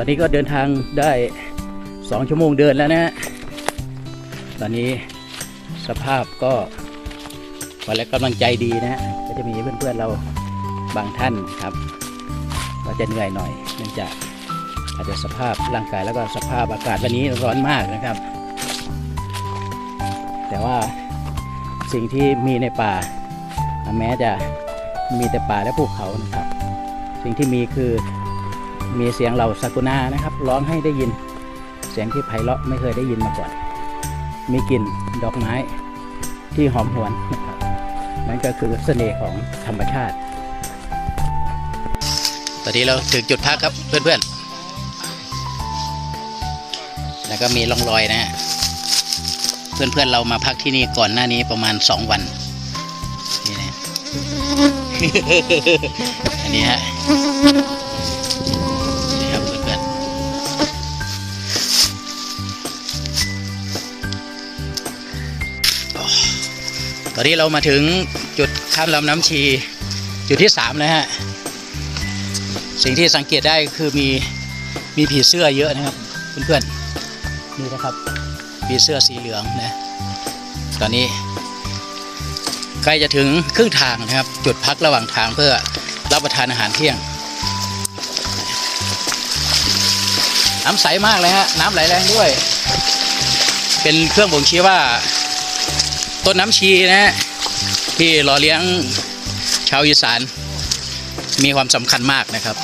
อนนี้ก็เดินทางได้สองชั่วโมงเดินแล้วนะฮะตอนนี้สภาพก็พอและกำลังใจดีนะฮะก็จะมีเพื่อนๆเราบางท่านครับ ก็จะเหนื่อยหน่อยเนื่องจากอาจจะสภาพร่างกายแล้วก็สภาพอากาศวันนี้ร้อนมากนะครับ แต่ว่าสิ่งที่มีในป่า แม้จะมีแต่ป่าและภูเขานะครับ สิ่งที่มีคือ มีเสียงเหล่าซากุนานะครับ ร้องให้ได้ยิน เสียงที่ไพเราะไม่เคยได้ยินมาก่อน มีกลิ่นดอกไม้ที่หอมหวนนะครับนั่นก็คือเสน่ห์ของธรรมชาติ ตอนนี้เราถึงจุดพักครับเพื่อนๆ แล้วก็มีร่องรอยนะฮะเพื่อนๆเรามาพักที่นี่ก่อนหน้านี้ประมาณสองวันนี่นะอันนี้ฮะ ตอนนี้เรามาถึงจุดข้ามลำน้ำชี จุดที่สามแล้วฮะ สิ่งที่สังเกตได้คือมีมีผีเสื้อเยอะนะครับเพื่อนๆนี่นะครับผีเสื้อสีเหลืองนะตอนนี้ใกล้จะถึงครึ่งทางนะครับ จุดพักระหว่างทางเพื่อรับประทานอาหารเที่ยง น้ำใสมากเลยฮะน้ำไหลแรงด้วย เป็นเครื่องบ่งชี้ว่า ต้นน้ำชีนะฮะที่หล่อเลี้ยงชาวอีสานมีความสำคัญมากนะครับ